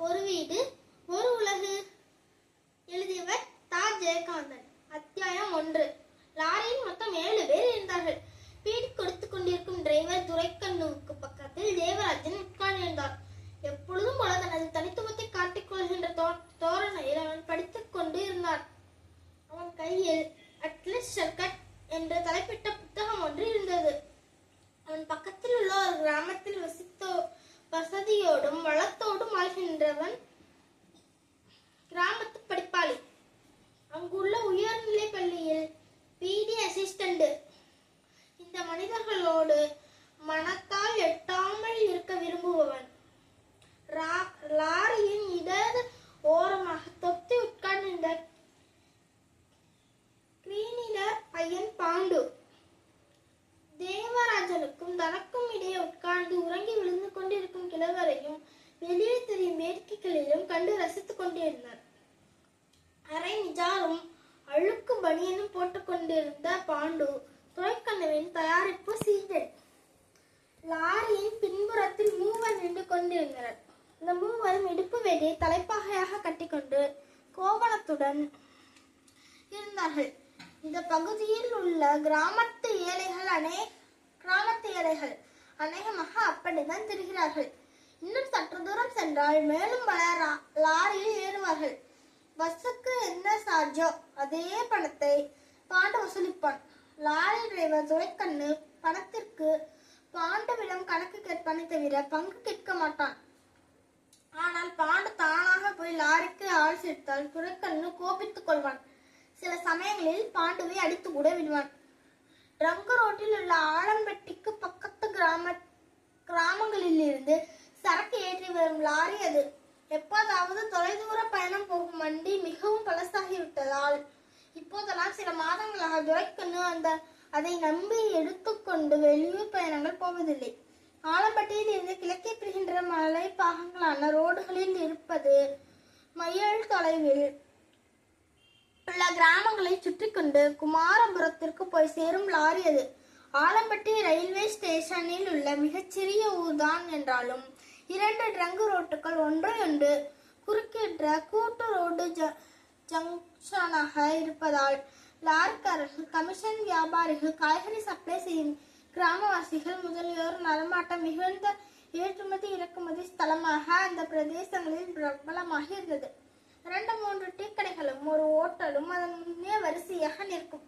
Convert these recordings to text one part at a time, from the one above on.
ஒரு வீடு ஒரு உலகு எழுதியவர் தா ஜெயகாந்தன் அத்தியாயம் ஒன்று லாரியில் மொத்தம் ஏழு பேர் இருந்தார்கள் பீடி கொடுத்துக் கொண்டிருக்கும் டிரைவர் துரைக்கண்ணுவுக்கு பக்கத்தில் தேவராஜன் உட்கார்ந்திருந்தார் எப்பொழுதும் போல தனது தனித்துவத்தை காட்டிக் கொள்கின்ற தோ- தோரணையில் அவன் படித்துக் கொண்டு இருந்தான் அவன் கையில் அட்லஸ் சர்க்கட் என்ற தலைப்பிட்ட புத்தகம் ஒன்று இருந்தது அவன் பக்கத்தில் உள்ள ஒரு கிராமத்தில் வசித்தோ வசதியோடும் வளத்தோடும் வாழ்கின்றவன் கிராமத்து படிப்பாளி அங்குள்ள உயர்நிலை பள்ளியில் பிடி அசிஸ்டண்ட் இந்த மனிதர்களோடு மனத்தால் எட்டாமல் இருக்க விரும்புபவன் ரா- லாரியின் இடது ஓரமாக தொத்தி உட்கார்ந்திருந்த கிளீனினர் பையன் பாண்டு தேவராஜனுக்கும் தனக்கும் இடையே உட்கார்ந்து உறங்கி விழுந்து கொண்டிருக்கும் கிழவரையும் வெளியே தெரியும் வேடிக்கைகளிலும் கண்டு ரசித்துக் கொண்டிருந்தார் அரை நிஜாரும் அழுக்கு பனியனும் போட்டுக் கொண்டிருந்த பாண்டு துரைக்கண்ணுவின் தயாரிப்பு சீசன் லாரியின் பின்புறத்தில் மூவர் நின்று கொண்டிருந்தனர் இந்த மூவரும் இடுப்பு வேலியை தலைப்பாகையாக கட்டிக்கொண்டு கோவணத்துடன் இருந்தார்கள். இந்த பகுதியில் உள்ள கிராமத்து ஏழைகள் அநே கிராமத்து ஏழைகள் அநேகமாக அப்படித்தான் திரிகிறார்கள். இன்னும் சற்று தூரம் சென்றால் மேலும் பல லாரியில் ஏறுவார்கள். பஸ்ஸுக்கு என்ன சார்ஜோ அதே பணத்தை பாண்டு வசூலிப்பான். லாரி டிரைவர் துரைக்கண்ணு பணத்திற்கு பாண்டுவிடம் கணக்கு கேட்பானே தவிர பங்கு கேட்க மாட்டான். ஆனால் பாண்டு தானாக போய் லாரிக்கு ஆள் சேர்த்தால் துரைக்கண்ணு கோபித்துக் கொள்வான். சில சமயங்களில் பாண்டுவை அடித்து கூட விடுவான் ரங்க ரோட்டில் உள்ள ஆலம்பட்டிக்கு பக்கத்து கிராம கிராமங்களில் இருந்து சரக்கு ஏற்றி வரும் லாரி அது. எப்போதாவது தொலைதூர பயணம் போகும் வண்டி மிகவும் பழசாகிவிட்டதால் இப்போதெல்லாம் சில மாதங்களாக துரைக்கண்ணு அந்த அதை நம்பி எடுத்துக்கொண்டு வெளியூர் பயணங்கள் போவதில்லை. ஆலம்பட்டியில் இருந்து கிழக்கே பிரிகின்ற மலை பாகங்களான ரோடுகளில் இருப்பது மயில் தொலைவில் உள்ள கிராமங்களை சுற்றி கொண்டு குமாரபுரத்திற்கு போய் சேரும் லாரி அது. ஆலம்பட்டி ரயில்வே ஸ்டேஷனில் உள்ள மிகச்சிறிய ஊர்தான் என்றாலும் இரண்டு ட்ரங்கு ரோட்டுகள் ஒன்றையொன்று குறுக்கிட்ட குறுக்கின்ற கூட்டு ரோடு ஜ- ஜங்ஷனாக இருப்பதால் லாரிக்காரர்கள் கமிஷன் வியாபாரிகள் காய்கறி சப்ளை செய்யும் கிராமவாசிகள் முதலியோர் நடமாட்டம் மிகுந்த ஏற்றுமதி இறக்குமதி ஸ்தலமாக அந்த பிரதேசங்களில் பிரபலமாக இருந்தது. இரண்டு மூன்று டீ கடைகளும் ஒரு ஓட்டலும் அதன் முன்னே வரிசையாக நிற்கும்.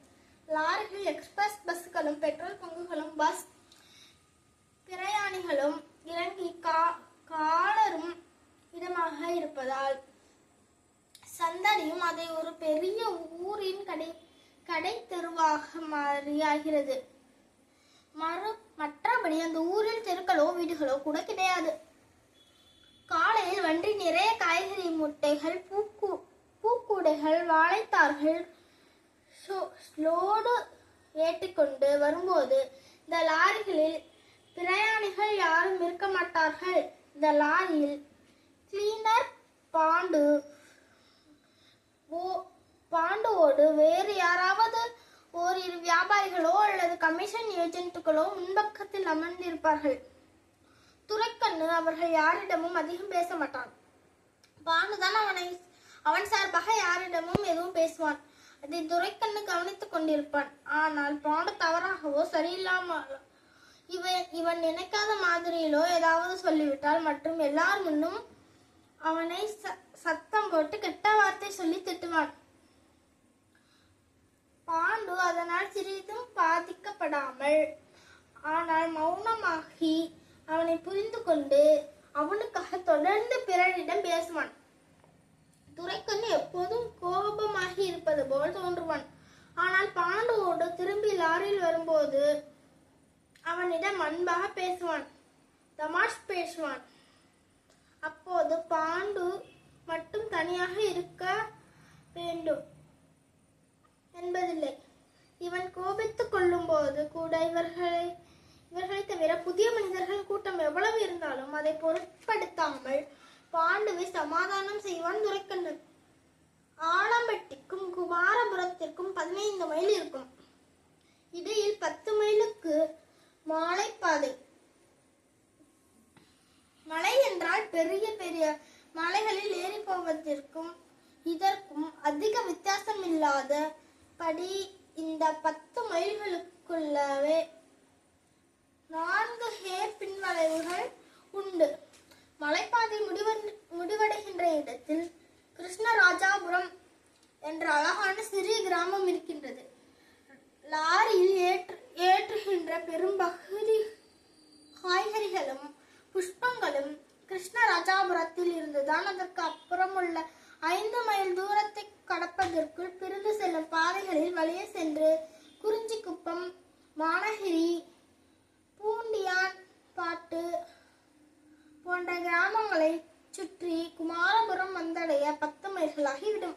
லாரிகள் எக்ஸ்பிரஸ் பஸ்களும் பெட்ரோல் பங்குகளும் பஸ் பிரயாணிகளும் இறங்கி கா காலரும் இடமாக இருப்பதால் சந்தடியும் அதை ஒரு பெரிய ஊரின் கடை கடை தெருவாக மாறியாகிறது. மறு மற்றபடி அந்த ஊரில் தெருக்களோ வீடுகளோ கூட கிடையாது. காலையில் வண்டி நிறைய காய்கறி முட்டைகள் பூக்கு பூக்கூடைகள் வாழைத்தார்கள் லோடு ஏற்றிக்கொண்டு வரும்போது இந்த லாரிகளில் பிரயாணிகள் யாரும் இருக்க மாட்டார்கள். இந்த லாரியில் கிளீனர் பாண்டு ஓ- பாண்டுவோடு வேறு யாராவது ஓரிரு வியாபாரிகளோ அல்லது கமிஷன் ஏஜென்ட்டுகளோ முன்பக்கத்தில் அமர்ந்திருப்பார்கள். துரைக்கண்ணு அவர்கள் யாரிடமும் அதிகம் பேச மாட்டான் பானுதான் அவனை அவன் சார்பாக யாரிடமும் எதுவும் பேசுவான். அதை துரைக்கண்ணு கவனித்துக் கொண்டிருப்பான். ஆனால் பானு தவறாகவோ சரியில்லாமல் இவன் இவன் நினைக்காத மாதிரியிலோ ஏதாவது சொல்லிவிட்டால் மற்றும் எல்லார் முன்னும் அவனை ச- சத்தம் போட்டு கெட்ட வார்த்தை சொல்லி திட்டுவான். பாண்டு அதனால் சிறிதும் பாதிக்கப்படாமல். ஆனால் மௌனமாகி அவனை புரிந்து கொண்டு அவனுக்காக தொடர்ந்து பிறரிடம் பேசுவான். துரைக்கண்ணு எப்போதும் கோபமாகி இருப்பது போல் தோன்றுவான். ஆனால் பாண்டுவோடு திரும்பி லாரியில் வரும்போது அவனிடம் அன்பாக பேசுவான் தமாஷ் பேசுவான். அப்போது பாண்டு மட்டும் தனியாக இருக்க வேண்டும் என்பதில்லை இவன் போது கூட இவர்களை இவர்களை தவிர புதிய மனிதர்கள் கூட்டம் எவ்வளவு இருந்தாலும் அதை பொருட்படுத்தாமல் பாண்டுவை சமாதானம் செய்வான் துரைக்கண்ணன். ஆலம்பட்டிக்கும் குமாரபுரத்திற்கும் பதினைந்து மைல் இருக்கும். இடையில் பத்து மைலுக்கு மாலைப்பாதை. மலை என்றால் பெரிய பெரிய மலைகளில் ஏறி போவதற்கும் இதற்கும் அதிக வித்தியாசம் இல்லாத படி இந்த பத்து மைல்களுக்கு மைல்களுக்குள்ளவே நான்கு ஹேர் பின்வளைவுகள் உண்டு. மலைப்பாதை முடிவ- முடிவடைகின்ற இடத்தில் கிருஷ்ணராஜாபுரம் என்ற அழகான சிறிய கிராமம் இருக்கின்றது. லாரியில் ஏற்று ஏற்றுகின்ற பெரும்பகுதி காய்கறிகளும் புஷ்பங்களும் கிருஷ்ணராஜாபுரத்தில் இருந்துதான் அதற்கு அப்புறம் உள்ள ஐந்து மைல் தூரத்தை கடப்பதற்குள் பிரிந்து செல்லும் பாதைகளில் வழியே சென்று குறிஞ்சிக்குப்பம் வானகிரி பூண்டியான் பாட்டு போன்ற கிராமங்களை சுற்றி குமாரபுரம் வந்தடைய பத்து மைல்களாகிவிடும்.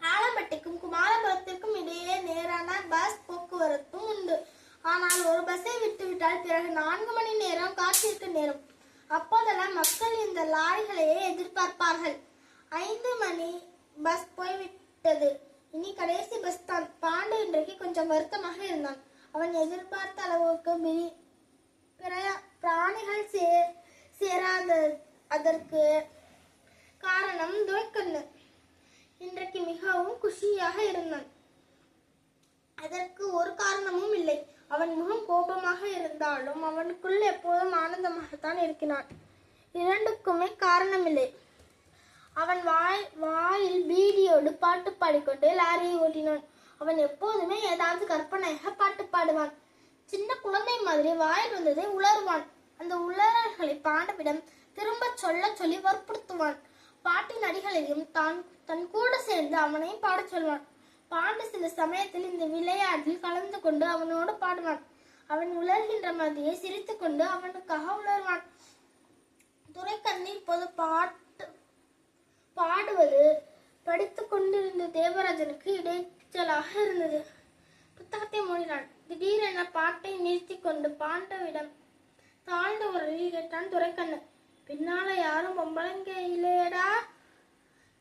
ஆலம்பட்டிக்கும் குமாரபுரத்திற்கும் இடையே நேரான பஸ் போக்குவரத்தும் உண்டு. ஆனால் ஒரு பஸ்ஸை விட்டுவிட்டால் பிறகு நான்கு மணி நேரம் காத்திருக்க நேரம். அப்போதெல்லாம் மக்கள் இந்த லாரிகளையே எதிர்பார்ப்பார்கள். ஐந்து மணி பஸ் போய்விட்டது. இனி கடைசி பஸ் தான். பாண்டு இன்றைக்கு கொஞ்சம் வருத்தமாக இருந்தான். அவன் எதிர்பார்த்த அளவுக்கு பிரி- பிராணிகள் சே சேராத அதற்கு காரணம் துரைக்கண்ணு இன்றைக்கு மிகவும் குஷியாக இருந்தான். அதற்கு ஒரு காரணமும் இல்லை. அவன் முகம் கோபமாக இருந்தாலும் அவனுக்குள் எப்போதும் ஆனந்தமாகத்தான் இருக்கிறான். இரண்டுக்குமே காரணமில்லை. அவன் வாய் வா பாட்டு பாடிக்கொண்டே லாரியை ஓட்டினான். அவன் எப்போதுமே ஏதாவது கற்பனையாக பாட்டு பாடுவான். சின்ன குழந்தை மாதிரி வாயில் வந்ததை உளறுவான் அந்த உளறல்களை பாண்டவிடம் திரும்ப சொல்ல சொல்லி வற்புறுத்துவான். பாட்டின் அடிகளையும் தான் தன் கூட சேர்ந்து அவனையும் பாடச் சொல்வான். பாண்டு சில சமயத்தில் இந்த விளையாட்டில் கலந்து கொண்டு அவனோடு பாடுவான். அவன் உலர்கின்ற மாதிரியே சிரித்துக்கொண்டு அவனுக்காக உலர்வான். துரைக்கண்ணி இப்போது பாட்டு பாடுவது படித்துக் கொண்டிருந்த தேவராஜனுக்கு இடைச்சலாக இருந்தது. புத்தகத்தை மூடினான் திடீரென பாட்டை நிறுத்தி கொண்டு பாண்டவிடம் தாழ்ந்த உரலில் கேட்டான் துரைக்கண்ணு பின்னால யாரும் பொம்பளைங்க இல்லையடா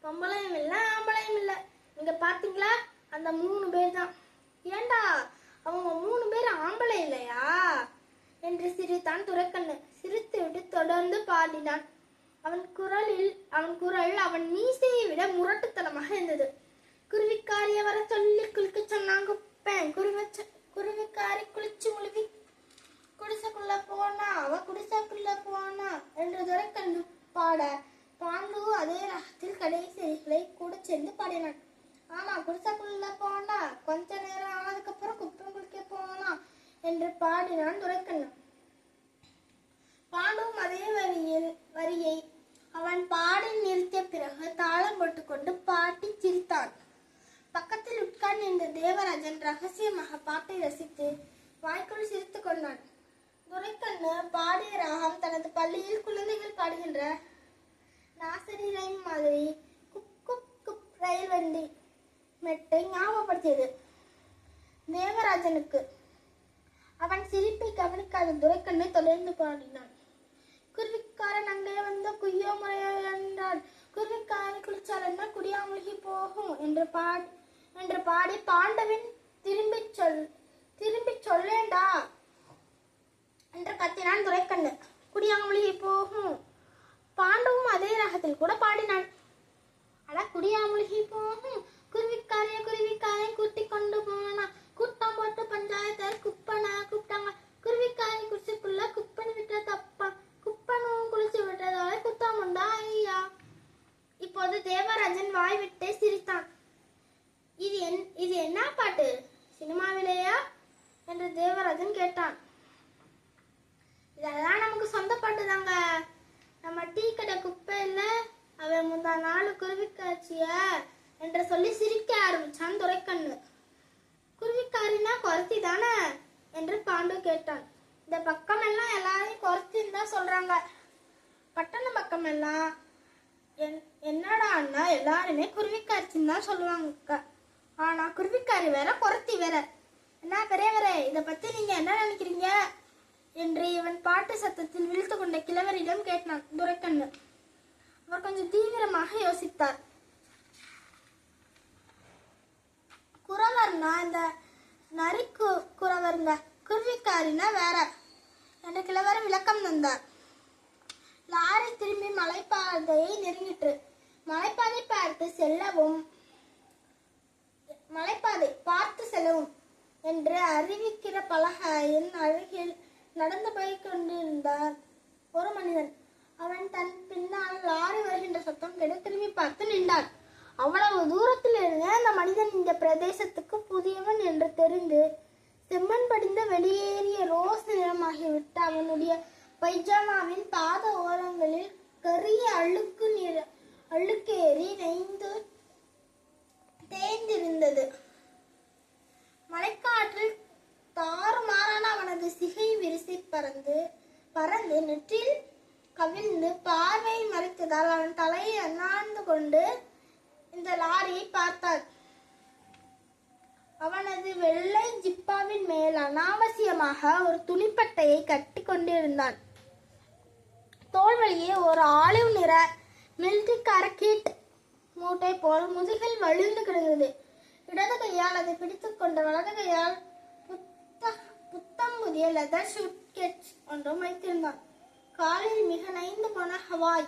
பொம்பளையும் இல்லை ஆம்பளையும் இல்லை நீங்க பாத்தீங்களா? அந்த மூணு பேர் தான் ஏண்டா? அவங்க மூணு பேர் ஆம்பளை இல்லையா? என்று சிரித்தான் துரைக்கண்ணு சிரித்துவிட்டு தொடர்ந்து பாடினான். அவன் குரலில் அவன் குரல் அவன் மீசையை விட முரட்டுத்தனமாக இருந்தது. குருவிக்காரிய வர சொல்லி குளிக்க சொன்னாங்க குப்பேன் குருவச்ச குருவிக்காரி குளிச்சு முழுவி குடிசைக்குள்ள போனா அவ குடிசைக்குள்ள போனா என்று துரைக்கண்ணு பாட பாண்டு அதே ராகத்தில் கடைசிகளை கூட சேர்ந்து பாடினான். ஆமா குடிசைக்குள்ள போனா கொஞ்ச நேரம் ஆனதுக்கு அப்புறம் குப்பம் குளிக்க போனா என்று பாடினான் துரைக்கண்ணன் பாண்டுவும் அதே வரியில் வரியை அவன் பாடி நிறுத்திய பிறகு தாளம் போட்டுக்கொண்டு பாட்டி சிரித்தான் பக்கத்தில் உட்கார்ந்திருந்த தேவராஜன் ரகசியமாக பாட்டை ரசித்து வாய்க்குள் சிரித்துக் கொண்டான் துரைக்கண்ணு பாடிய ராகம் தனது பள்ளியில் குழந்தைகள் பாடுகின்ற நாசரி ரைம் மாதிரி குப் குப் குப் ரயில் வண்டி மெட்டை ஞாபகப்படுத்தியது. தேவராஜனுக்கு. அவன் சிரிப்பை கவனிக்காத துரைக்கண்ணை தொடர்ந்து பாடினான். குருவிக்காரன் அங்கே வந்த குய்யோ முறையோ என்றான். குருவிக்காரன் குளிச்சால் என்ன? குடியாமலுகி போகும் என்று பாடி என்று பாடி பாண்டவின் திரும்பிச் சொல் திரும்பி சொல்லேண்டா என்று கத்தினான் துரைக்கண்ணு. குடியாமலுகி போகும். பாண்டவும் அதே ராகத்தில் கூட பாடினான். அட குடியாமலுகி போகும். குருவிக்காரைய குருவிக்காரை கூட்டி கொண்டு போனா. கூட்டம் போட்டு பஞ்சாயத்தார் குப்பனா கூப்பிட்டாங்க. குருவிக்காரை குடிச்சுக்குள்ள குப்பன் விட்ட தப்பா. குப்பனும் குளிச்சு விட்டதால குத்தம் உண்டா ஐயா இப்போது தேவராஜன் வாய் விட்டே சிரித்தான். இது என் இது என்ன பாட்டு? சினிமாவிலேயா? என்று தேவராஜன் கேட்டான். இதெல்லாம் நமக்கு சொந்த தாங்க நம்ம டீ கடை குப்பையில அவன் முந்தா நாலு குருவிக்காட்சிய என்று சொல்லி சிரிக்க ஆரம்பிச்சான் துரைக்கண்ணு. குருவிக்காரினா குறைச்சி தானே என்று பாண்டு கேட்டான். இந்த பக்கம் எல்லாம் எல்லாரையும் குறைச்சின்னு தான் சொல்றாங்க. பட்டண பக்கம் எல்லாம் என் என்னடா அண்ணா எல்லாருமே குருவிக்காரிச்சின்னு தான் சொல்லுவாங்க. ஆனா குருவிக்காரி வேற குறைத்தி வேற. என்ன பெரியவரே இதை பத்தி நீங்க என்ன நினைக்கிறீங்க? என்று இவன் பாட்டு சத்தத்தில் விழித்து கொண்ட கிழவரிடம் கேட்டான் துரைக்கண்ணு அவர் கொஞ்சம் தீவிரமாக யோசித்தார். குறவர்னா இந்த நரி கு- குறவருங்க குருவிக்காரினா வேற என்று கிழவர் விளக்கம் தந்தார். லாரி திரும்பி மலைப்பாதையை நெருங்கிட்டு மலைப்பாதை பார்த்து செல்லவும் மலைப்பாதை பார்த்து செல்லவும் என்று அறிவிக்கிற பலகையின் அருகில் நடந்து போய் கொண்டிருந்தார் ஒரு மனிதன். அவன் தன் பின்னால் லாரி வருகின்ற சத்தம் கேட்டு திரும்பி பார்த்து நின்றான். அவ்வளவு தூரத்தில் இருந்த அந்த மனிதன் இந்த பிரதேசத்துக்கு புதியவன் என்று தெரிந்து செம்மண் படிந்த வெளியேறிய ரோஸ் நிறமாகிவிட்ட அவனுடைய பைஜாமாவின் பாத ஓரங்களில் கரிய அழுக்கு தலையை கொண்டு இந்த லாரியை பார்த்தார் அவனது வெள்ளை ஜிப்பாவின் மேல் அனாவசியமாக ஒரு துணிப்பட்டையை கட்டி கொண்டிருந்தான். தோல் வழியே ஒரு ஆலிவ் நிற மில்டி கரக்கீட் மூட்டை போல் முதுகில் வழிந்து கிடந்தது. இடது கையால் அதை பிடித்துக் கொண்ட வலது கையால் புத்த புத்தம் புதிய லெதர் ஷூட்கேட்ச் ஒன்றும் வைத்திருந்தான். காலில் மிக நைந்து போன ஹவாய்.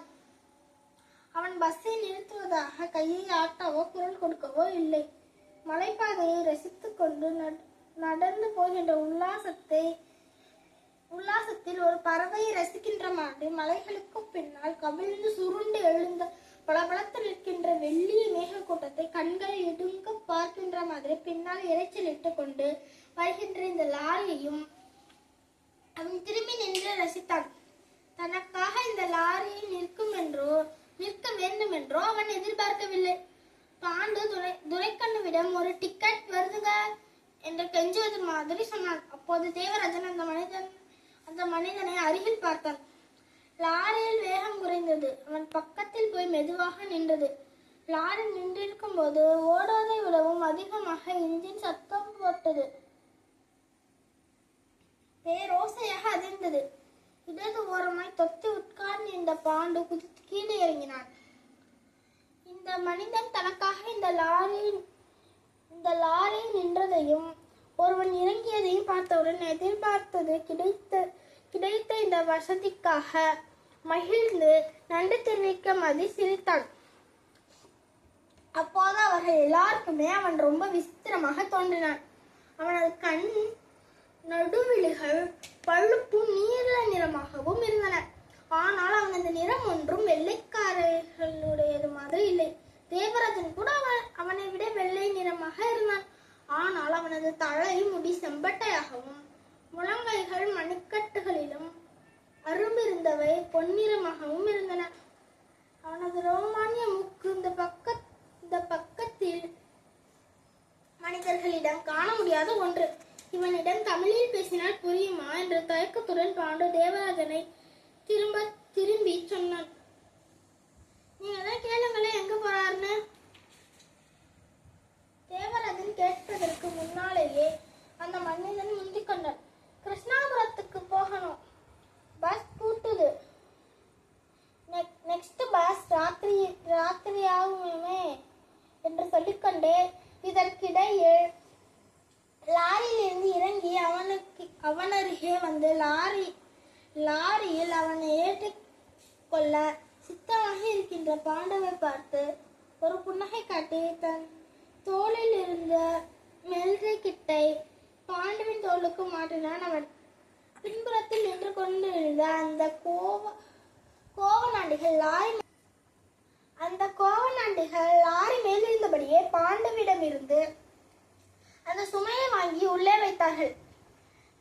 அவன் பஸ்ஸை நிறுத்துவதாக கையை ஆட்டவோ குரல் கொடுக்கவோ இல்லை. மலைப்பாதையை ரசித்துக் கொண்டு நட- நடந்து போகின்ற உல்லாசத்தை உல்லாசத்தில் ஒரு பறவையை ரசிக்கின்ற மாதிரி மலைகளுக்கு பின்னால் கவிழ்ந்து சுருண்டு எழுந்த பளபளத்து நிற்கின்ற வெள்ளிய மேகக்கூட்டத்தை கண்கள் இடுங்க பார்க்கின்ற மாதிரி பின்னால் இறைச்சலிட்டு கொண்டு வருகின்ற இந்த லாரியையும் அவன் திரும்பி நின்று ரசித்தான். தனக்காக இந்த லாரியில் நிற்கும் என்றோ நிற்க வேண்டும் என்றோ அவன் எதிர்பார்க்கவில்லை. பாண்டு துரை துரைக்கண்ணுவிடம் ஒரு டிக்கெட் வருதுங்க என்று கெஞ்சுவது மாதிரி சொன்னான். அப்போது தேவராஜன் அந்த மனிதன் அந்த மனிதனை அருகில் பார்த்தான். லாரியில் வேகம் குறைந்தது. அவன் பக்கத்தில் போய் மெதுவாக நின்றது. லாரி நின்றிருக்கும் போது ஓடுவதை விடவும் அதிகமாக இன்ஜின் சத்தம் போட்டது. பேரோசையாக அதிர்ந்தது. இடது ஓரமாய் தொத்து உட்கார்ந்து இந்த பாண்டு குதித்து கீழே இறங்கினான். இந்த மனிதன் தனக்காக இந்த லாரியில் இந்த லாரி நின்றதையும் ஒருவன் இறங்கியதையும் பார்த்தவுடன் எதிர்பார்த்தது கிடைத்த கிடைத்த இந்த வசதிக்காக மகிழ்ந்து நன்றி தெரிவிக்க மதி சிரித்தான். அப்போது அவர்கள் எல்லாருக்குமே அவன் ரொம்ப விசித்திரமாக தோன்றினான். அவனது கண் நடுவிழிகள் பழுப்பு நீல நிறமாகவும் இருந்தன. ஆனால் அவன் அந்த நிறம் ஒன்றும் வெள்ளைக்காரர்களுடையது மாதிரி இல்லை. தேவராஜன் கூட அவன் அவனை விட வெள்ளை நிறமாக இருந்தான். ஆனால் அவனது தலை முடி செம்பட்டையாகவும் முழங்கைகள் மணிக்கட்டுகளிலும் அரும்பிருந்தவை பொன்னிறமாகவும் இருந்தன. அவனது ரோமானிய மூக்கு இந்த பக்க இந்த பக்கத்தில் மனிதர்களிடம் காண முடியாத ஒன்று. இவனிடம் தமிழில் பேசினால் புரியுமா? என்ற தயக்கத்துடன் பாண்டு தேவராஜனை திரும்ப திரும்பி சொன்னான். நீங்க தான் கேளுங்களே எங்க போறாருன்னு? தேவராஜன் கேட்பதற்கு முன்னாலேயே அந்த மனிதன் முந்திக் கொண்டான். கிருஷ்ணாபுரத்துக்கு போகணும். பஸ் கூட்டுது நெக்ஸ்ட் பஸ் ராத்திரி ராத்திரி ஆகுமே என்று சொல்லிக்கொண்டே இதற்கிடையே லாரியிலிருந்து இறங்கி அவனுக்கு அவனருகே வந்து லாரி லாரியில் அவனை ஏற்றிக் கொள்ள சித்தமாக இருக்கின்ற பாண்டவை பார்த்து ஒரு புன்னகை காட்டி தன் தோளில் இருந்த மெல்றை கிட்டை பாண்டுவின் தோளுக்கு மாட்டினான் அவன். பின்புறத்தில் நின்று கொண்டிருந்த அந்த கோவ கோவநாண்டிகள் லாரி அந்த கோவநாண்டிகள் லாரி மேலிருந்தபடியே பாண்டுவிடமிருந்து அந்த சுமையை வாங்கி உள்ளே வைத்தார்கள்.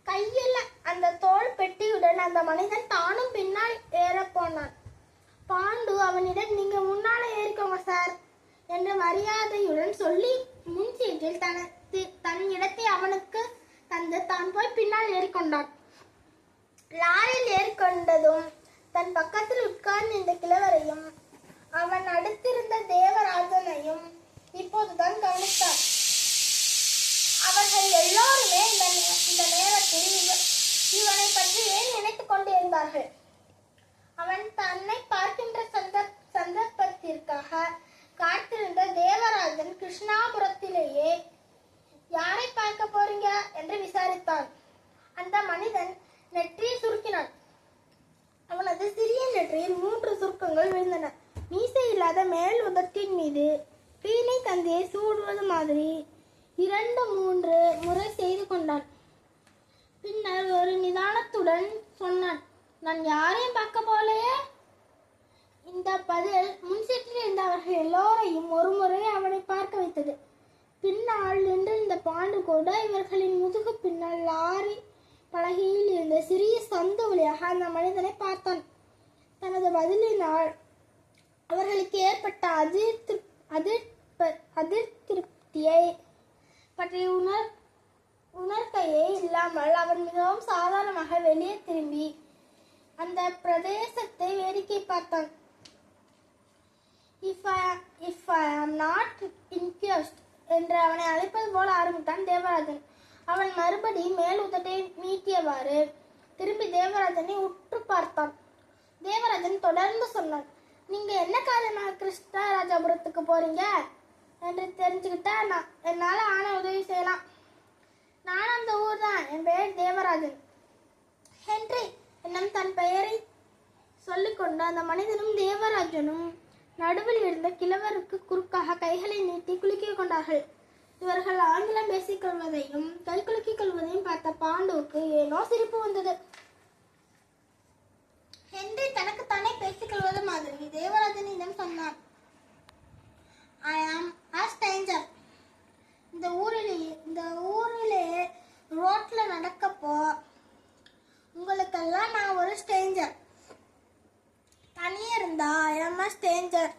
கையில் அந்த தோல் பெட்டியுடன் அந்த மனிதன் தானும் பின்னால் ஏறப்போனான் பாண்டு அவனிடம் நீங்க முன்னால ஏறிக்கோங்க சார் என்று மரியாதையுடன் சொல்லி முன் சீட்டில் தனது தன் இடத்தை அவனுக்கு தந்து தான் போய் பின்னால் ஏறிக்கொண்டான். லாரியில் ஏறிக்கொண்டதும் தன் பக்கத்தில் உட்கார்ந்து இந்த கிழவரையும் அவன் அடுத்திருந்த தேவராஜனையும் இப்போதுதான் கவனித்தான். அவர்கள் எல்லோருமே இந்த இந்த நேரத்தில் இவனை பற்றி ஏன் நினைத்துக் கொண்டிருந்தார்கள்? அவன் தன்னை பார்க்கின்ற சந்த சந்தர்ப்பத்திற்காக காத்திருந்த தேவராஜன் கிருஷ்ணாபுரத்திலேயே யாரை பார்க்க போறீங்க? என்று விசாரித்தான். அந்த மனிதன் நெற்றியை சுருக்கினான். அவனது சிறிய நெற்றியில் மூன்று சுருக்கங்கள் விழுந்தன. மீசை இல்லாத மேல் உதட்டின் மீது பீனை தந்தையை சூடுவது மாதிரி இரண்டு மூன்று முறை செய்து கொண்டான். பின்னர் ஒரு நிதானத்துடன் சொன்னான் நான் யாரையும் பார்க்க போலையே இந்த பதில் முன்சீட்டில் இருந்தவர்கள் எல்லோரையும் ஒரு முறை அவனை பார்க்க வைத்தது. பின்னால் நின்றிருந்த பாண்டு கூட இவர்களின் முதுகு பின்னால் லாரி பலகையில் இருந்த சிறிய சந்து வழியாக அந்த மனிதனை பார்த்தான். தனது பதிலினால் அவர்களுக்கு ஏற்பட்ட அதிர்த்து அதிர்ப அதிர்திருப்தியை பற்றி உணர் உணர்கையே இல்லாமல் அவன் மிகவும் சாதாரணமாக வெளியே திரும்பி அந்த பிரதேசத்தை வேடிக்கை பார்த்தான். If I if I am not இன்க்யூஸ்ட் என்று அவனை அழைப்பது போல ஆரம்பித்தான் தேவராஜன். அவன் மறுபடி மேல் உதட்டை நீட்டியவாறு திரும்பி தேவராஜனை உற்று பார்த்தான். தேவராஜன் தொடர்ந்து சொன்னான் நீங்க என்ன காரணமாக கிருஷ்ணராஜபுரத்துக்கு போறீங்க? என்று தெரிஞ்சுக்கிட்டா நான் என்னால் ஆன உதவி செய்யலாம். நான் அந்த ஊர் தான் என் பெயர் தேவராஜன். ஹென்றி என்னும் தன் பெயரை சொல்லிக்கொண்டு அந்த மனிதனும் தேவராஜனும் நடுவில் இருந்த கிழவருக்கு குறுக்காக கைகளை நீட்டி குலுக்கிக் கொண்டார்கள். இவர்கள் ஆங்கிலம் பேசிக் கொள்வதையும் கை குலுக்கிக் கொள்வதையும் பார்த்த பாண்டுவுக்கு ஏனோ சிரிப்பு வந்தது. ஹென்றி தனக்குத்தானே பேசிக் கொள்வது மாதிரி தேவராஜனிடம் சொன்னான். ஐ ஆம் a ஸ்டேஞ்சர் இந்த ஊரிலேயே இந்த ஊரிலேயே ரோட்டில் நடக்கப்போ உங்களுக்கெல்லாம் நான் ஒரு ஸ்டேஞ்சர் தனியே இருந்தா I am a stranger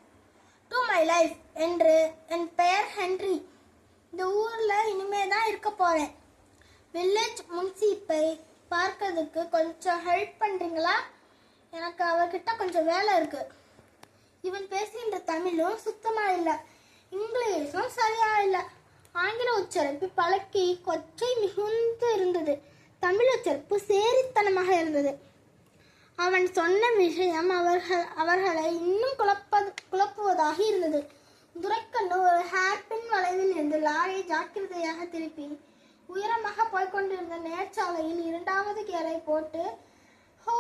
to my life என்று என் பெயர் ஹென்றி. இந்த ஊரில் இனிமே தான் இருக்க போகிறேன் வில்லேஜ் முன்சீப்பை பார்க்கறதுக்கு கொஞ்சம் ஹெல்ப் பண்ணுறீங்களா எனக்கு அவர்கிட்ட கொஞ்சம் வேலை இருக்குது இவன் பேசுகின்ற தமிழும் சுத்தமாக இல்லை. இங்கிலீஷும் சரியா இல்லை ஆங்கில உச்சரிப்பு பழக்கி கொச்சை மிகுந்து இருந்தது. தமிழ் உச்சரிப்பு சேரித்தனமாக இருந்தது. அவன் சொன்ன விஷயம் அவர்கள் அவர்களை இன்னும் குழப்பது குழப்புவதாக இருந்தது. துரைக்கண்ணு ஒரு ஹேர்பின் வளைவில் இருந்து லாரியை ஜாக்கிரதையாக திருப்பி உயரமாக போய்க்கொண்டிருந்த நேர்ச்சாலையில் இரண்டாவது கேரை போட்டு ஹோ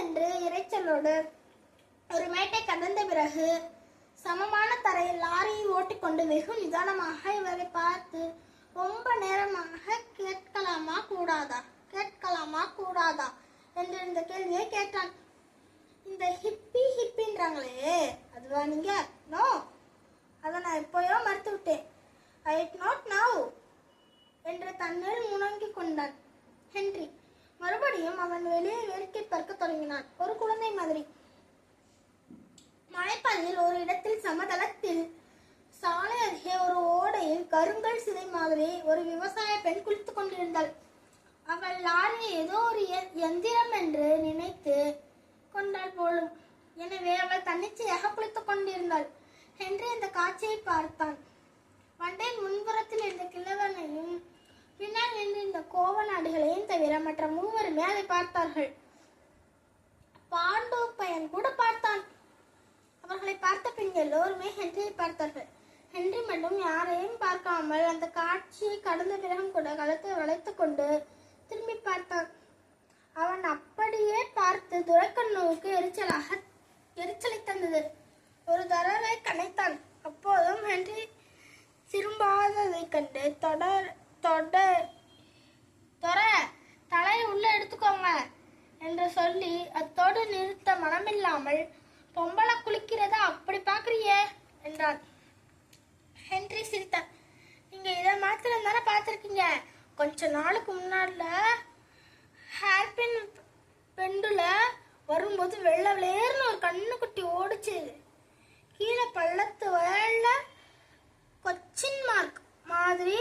என்று இரைச்சலோடு ஒரு மேட்டை கடந்த பிறகு சமமான தரையில் லாரியை ஓட்டிக்கொண்டு வெகு நிதானமாக இவரை பார்த்து ரொம்ப நேரமாக கேட்கலாமா கூடாதா? கேட்கலாமா கூடாதா? என்று இந்த கேள்வியை கேட்டான். இந்த ஹிப்பி ஹிப்பின்றாங்களே அதுவா நீங்க? நோ. அதை நான் எப்போயோ மறுத்து விட்டேன் ஐ நாட் நவ். என்று தன்னில் முணங்கிக் கொண்டான் ஹென்றி. மறுபடியும் அவன் வெளியே வேடிக்கை பார்க்க தொடங்கினான். ஒரு குழந்தை மாதிரி. மலைப்பாதையில் ஒரு இடத்தில் சமதளத்தில் சாலை அருகே ஒரு ஓடையில் கருங்கல் சிதை மாதிரி ஒரு விவசாய பெண் குளித்துக் கொண்டிருந்தாள். அவள் லாரியை ஏதோ ஒரு எந்திரம் என்று நினைத்து கொண்டாள் போலும். எனவே அவள் தன்னிச்சையாக குளித்துக் கொண்டிருந்தாள் ஹென்றி அந்த காட்சியை பார்த்தான் வண்டையின் முன்புறத்தில் இருந்த கிழவனையும் பின்னால் நின்றிருந்த கோவநாடுகளையும் தவிர மற்ற மூவருமே அதை பார்த்தார்கள். பாண்டு பையன் கூட பார்த்தான். அவர்களை பார்த்த பின் எல்லோருமே ஹென்றியை பார்த்தார்கள். ஹென்றி மட்டும் யாரையும் பார்க்காமல் அந்த காட்சியை கடந்த பிறகும் கூட கழுத்தை வளைத்து கொண்டு திரும்பி பார்த்தான். அவன் அப்படியே பார்த்து துரைக்கண்ணுவுக்கு எரிச்சலாக எரிச்சலை தந்தது. ஒரு தடவை கனைத்தான். அப்போதும் ஹென்றி திரும்பாததைக் கண்டு தொடர் தொட தொர தலையை உள்ள எடுத்துக்கோங்க என்று சொல்லி அத்தோடு நிறுத்த மனமில்லாமல் பொம்பளை குளிக்கிறத அப்படி பார்க்குறியே என்றான். ஹென்றி சிரித்தான். நீங்கள் இதை மாத்திரம் தானே பார்த்துருக்கீங்க? கொஞ்ச நாளுக்கு முன்னாடில ஹேர்பின் பெண்டில் வரும்போது வெள்ளை விளையர்னு ஒரு கண்ணுக்குட்டி ஓடிச்சு. கீழே பள்ளத்து வயல்ல கொச்சின் மார்க் மாதிரி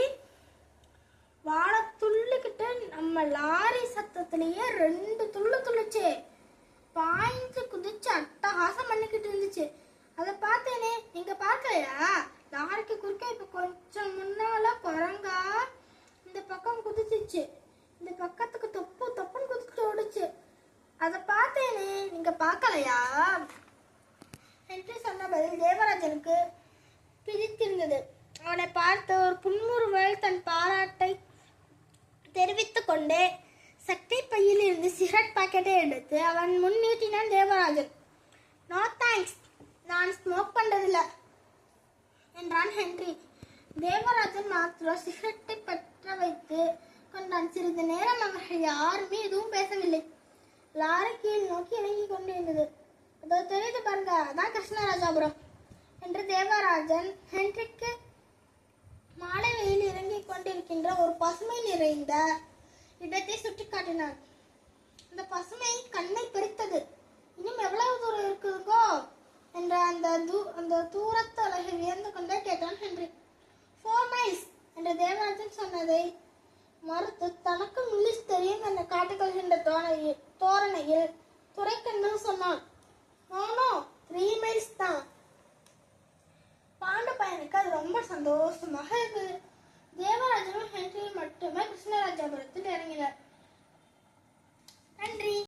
வாழை துள்ளிக்கிட்டு நம்ம லாரி சத்தத்திலேயே ரெண்டு துள்ளு துள்ளுச்சு. பாய்ஞ்சு குதிச்சு அட்டகாசம் பண்ணிக்கிட்டு இருந்துச்சு. அதை பார்த்தேனே நீங்க பார்க்கலையா? லாரிக்கு குறுக்க இப்ப கொஞ்சம் முன்னால குரங்கா இந்த பக்கம் குதிச்சிச்சு. இந்த பக்கத்துக்கு தொப்பு தொப்புன்னு குதிச்சு ஓடுச்சு. அதை பார்த்தேனே நீங்க பார்க்கலையா? என்று சொன்ன பதில் தேவராஜனுக்கு பிடித்திருந்தது. அவனை பார்த்து ஒரு புன்முறுவல் தன் பாராட்டை தெரிவித்து கொண்டே சட்டை பையில் இருந்து சிகரெட் பாக்கெட்டை எடுத்து அவன் முன் நீட்டினான் தேவராஜன். நோ தேங்க்ஸ் நான் ஸ்மோக் பண்றதில்ல என்றான் ஹென்றி. தேவராஜன் மாத்திரம் சிகரெட்டை பற்ற வைத்து கொண்டான். சிறிது நேரம் அவர்கள் யாருமே எதுவும் பேசவில்லை. லாரி கீழ் நோக்கி இறங்கி கொண்டிருந்தது. அதோ தெரியுது பாருங்க அதான் கிருஷ்ணராஜாபுரம் என்று தேவராஜன் ஹென்றிக்கு மாலை வெயில் இறங்கிக் கொண்டிருக்கின்ற ஒரு பசுமை நிறைந்த இடத்தை சுட்டிக்காட்டினான் அந்த பசுமை கண்ணை பிரித்தது. இன்னும் எவ்வளவு தூரம் இருக்குதுக்கோ என்ற அந்த தூ அந்த தூரத்து அழகை வியந்து கொண்டே கேட்டான் ஹென்றி. ஃபோர் மைல்ஸ் என்ற தேவராஜன் சொன்னதை மறுத்து தனக்கு இங்கிலீஷ் தெரியும் என காட்டுக்கொள்கின்ற தோணையில் தோரணையில் துரைக்கண்ணன் சொன்னான். நோ த்ரீ மைல்ஸ் தான். பாண்டு பையனுக்கு அது ரொம்ப சந்தோஷமாக இருக்குது தேவராஜனும் ஹென்ரியும் மட்டுமே கிருஷ்ணராஜபுரத்தில் இறங்கினர். நன்றி.